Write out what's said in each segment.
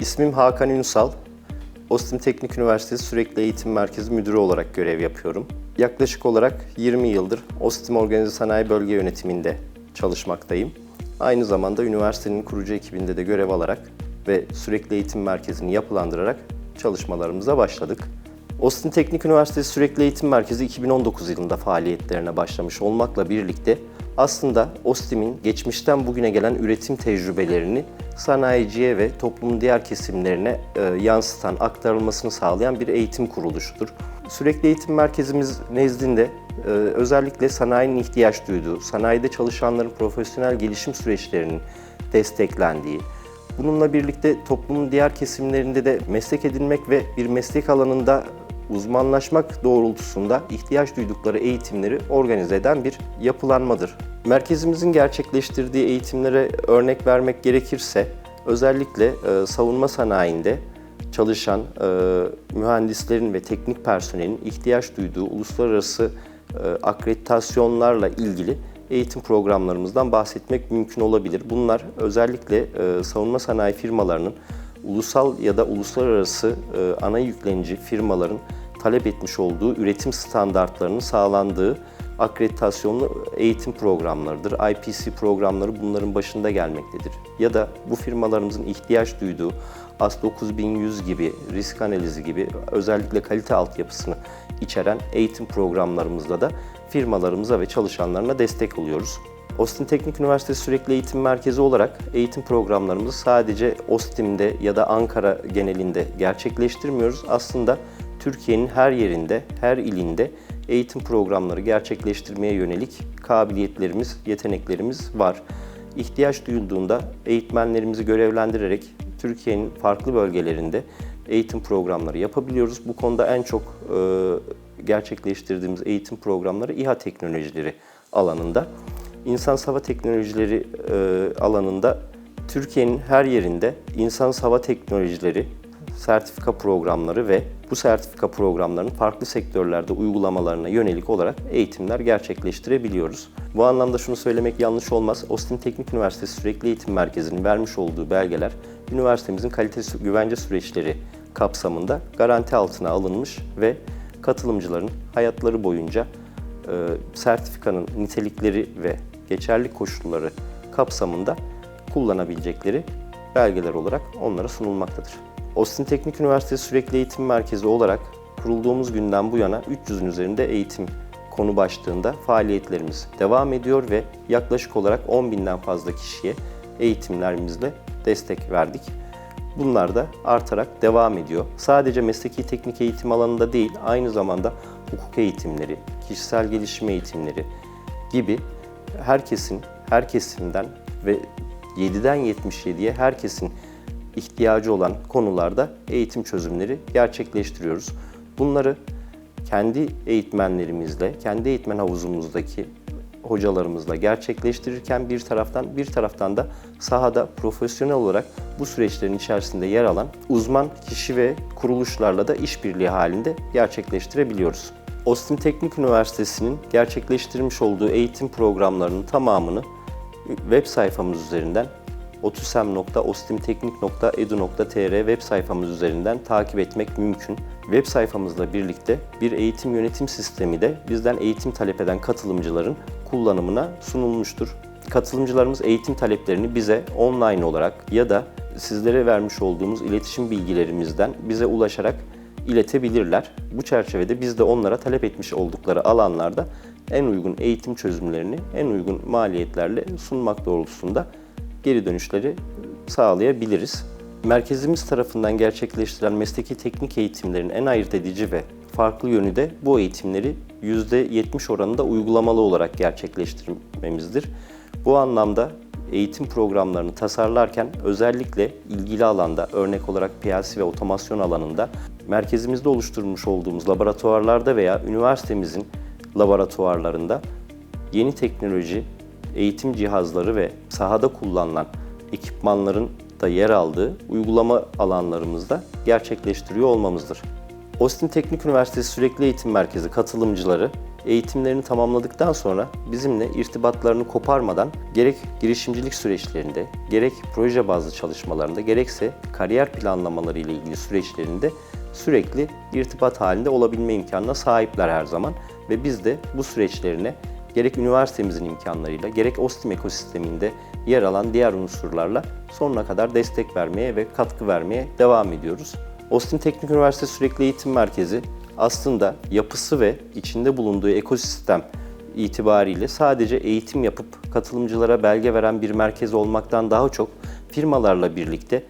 İsmim Hakan Ünsal. Ostim Teknik Üniversitesi Sürekli Eğitim Merkezi Müdürü olarak görev yapıyorum. Yaklaşık olarak 20 yıldır Ostim Organize Sanayi Bölge Yönetiminde çalışmaktayım. Aynı zamanda üniversitenin kurucu ekibinde de görev alarak ve Sürekli Eğitim Merkezi'ni yapılandırarak çalışmalarımıza başladık. Ostim Teknik Üniversitesi Sürekli Eğitim Merkezi 2019 yılında faaliyetlerine başlamış olmakla birlikte aslında OSTİM'in geçmişten bugüne gelen üretim tecrübelerini sanayiciye ve toplumun diğer kesimlerine e, yansıtan, aktarılmasını sağlayan bir eğitim kuruluşudur. Sürekli eğitim merkezimiz nezdinde e, özellikle sanayinin ihtiyaç duyduğu, sanayide çalışanların profesyonel gelişim süreçlerinin desteklendiği, bununla birlikte toplumun diğer kesimlerinde de meslek edinmek ve bir meslek alanında uzmanlaşmak doğrultusunda ihtiyaç duydukları eğitimleri organize eden bir yapılanmadır. Merkezimizin gerçekleştirdiği eğitimlere örnek vermek gerekirse özellikle e, savunma sanayinde çalışan e, mühendislerin ve teknik personelin ihtiyaç duyduğu uluslararası e, akreditasyonlarla ilgili eğitim programlarımızdan bahsetmek mümkün olabilir. Bunlar özellikle e, savunma sanayi firmalarının ulusal ya da uluslararası e, ana yüklenici firmaların talep etmiş olduğu üretim standartlarının sağlandığı akreditasyonlu eğitim programlarıdır. IPC programları bunların başında gelmektedir. Ya da bu firmalarımızın ihtiyaç duyduğu AS 9100 gibi, risk analizi gibi özellikle kalite altyapısını içeren eğitim programlarımızda da firmalarımıza ve çalışanlarına destek oluyoruz. Ostim Teknik Üniversitesi Sürekli Eğitim Merkezi olarak eğitim programlarımızı sadece Ostim'de ya da Ankara genelinde gerçekleştirmiyoruz. Aslında Türkiye'nin her yerinde, her ilinde eğitim programları gerçekleştirmeye yönelik kabiliyetlerimiz, yeteneklerimiz var. İhtiyaç duyulduğunda eğitmenlerimizi görevlendirerek Türkiye'nin farklı bölgelerinde eğitim programları yapabiliyoruz. Bu konuda en çok e, gerçekleştirdiğimiz eğitim programları İHA teknolojileri alanında. İnsan hava teknolojileri e, alanında Türkiye'nin her yerinde insan hava teknolojileri sertifika programları ve bu sertifika programlarının farklı sektörlerde uygulamalarına yönelik olarak eğitimler gerçekleştirebiliyoruz. Bu anlamda şunu söylemek yanlış olmaz. Ostim Teknik Üniversitesi Sürekli Eğitim Merkezi'nin vermiş olduğu belgeler üniversitemizin kalite güvence süreçleri kapsamında garanti altına alınmış ve katılımcıların hayatları boyunca e, sertifikanın nitelikleri ve geçerli koşulları kapsamında kullanabilecekleri belgeler olarak onlara sunulmaktadır. Ostim Teknik Üniversitesi Sürekli Eğitim Merkezi olarak kurulduğumuz günden bu yana 300'ün üzerinde eğitim konu başlığında faaliyetlerimiz devam ediyor ve yaklaşık olarak 10 binden fazla kişiye eğitimlerimizle destek verdik. Bunlar da artarak devam ediyor. Sadece mesleki teknik eğitim alanında değil, aynı zamanda hukuk eğitimleri, kişisel gelişim eğitimleri gibi herkesin, her kesimden ve 7'den 77'ye herkesin ihtiyacı olan konularda eğitim çözümleri gerçekleştiriyoruz. Bunları kendi eğitmenlerimizle, kendi eğitmen havuzumuzdaki hocalarımızla gerçekleştirirken bir taraftan bir taraftan da sahada profesyonel olarak bu süreçlerin içerisinde yer alan uzman kişi ve kuruluşlarla da işbirliği halinde gerçekleştirebiliyoruz. Ostim Teknik Üniversitesi'nin gerçekleştirmiş olduğu eğitim programlarının tamamını web sayfamız üzerinden otusem.ostimteknik.edu.tr web sayfamız üzerinden takip etmek mümkün. Web sayfamızla birlikte bir eğitim yönetim sistemi de bizden eğitim talep eden katılımcıların kullanımına sunulmuştur. Katılımcılarımız eğitim taleplerini bize online olarak ya da sizlere vermiş olduğumuz iletişim bilgilerimizden bize ulaşarak iletebilirler. Bu çerçevede biz de onlara talep etmiş oldukları alanlarda en uygun eğitim çözümlerini en uygun maliyetlerle sunmak doğrultusunda geri dönüşleri sağlayabiliriz. Merkezimiz tarafından gerçekleştirilen mesleki teknik eğitimlerin en ayırt edici ve farklı yönü de bu eğitimleri %70 oranında uygulamalı olarak gerçekleştirmemizdir. Bu anlamda eğitim programlarını tasarlarken özellikle ilgili alanda örnek olarak PLC ve otomasyon alanında merkezimizde oluşturmuş olduğumuz laboratuvarlarda veya üniversitemizin laboratuvarlarında yeni teknoloji, eğitim cihazları ve sahada kullanılan ekipmanların da yer aldığı uygulama alanlarımızda gerçekleştiriyor olmamızdır. Austin Teknik Üniversitesi Sürekli Eğitim Merkezi katılımcıları eğitimlerini tamamladıktan sonra bizimle irtibatlarını koparmadan gerek girişimcilik süreçlerinde, gerek proje bazlı çalışmalarında, gerekse kariyer planlamaları ile ilgili süreçlerinde sürekli irtibat halinde olabilme imkanına sahipler her zaman ve biz de bu süreçlerine gerek üniversitemizin imkanlarıyla, gerek OSTİM ekosisteminde yer alan diğer unsurlarla sonuna kadar destek vermeye ve katkı vermeye devam ediyoruz. Ostim Teknik Üniversitesi Sürekli Eğitim Merkezi aslında yapısı ve içinde bulunduğu ekosistem itibariyle sadece eğitim yapıp katılımcılara belge veren bir merkez olmaktan daha çok firmalarla birlikte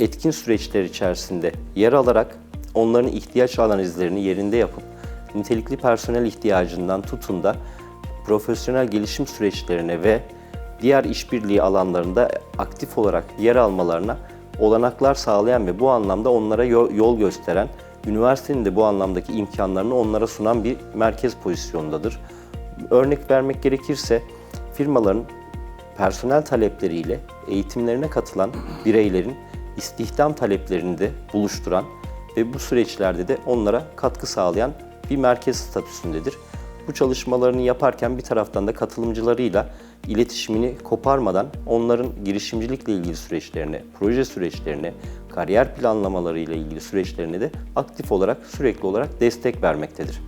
etkin süreçler içerisinde yer alarak onların ihtiyaç analizlerini yerinde yapıp nitelikli personel ihtiyacından tutun da profesyonel gelişim süreçlerine ve diğer işbirliği alanlarında aktif olarak yer almalarına olanaklar sağlayan ve bu anlamda onlara yo- yol gösteren, üniversitenin de bu anlamdaki imkanlarını onlara sunan bir merkez pozisyondadır. Örnek vermek gerekirse firmaların personel talepleriyle eğitimlerine katılan bireylerin istihdam taleplerini de buluşturan ve bu süreçlerde de onlara katkı sağlayan bir merkez statüsündedir. Bu çalışmalarını yaparken bir taraftan da katılımcılarıyla iletişimini koparmadan onların girişimcilikle ilgili süreçlerine, proje süreçlerine, kariyer planlamaları ile ilgili süreçlerine de aktif olarak, sürekli olarak destek vermektedir.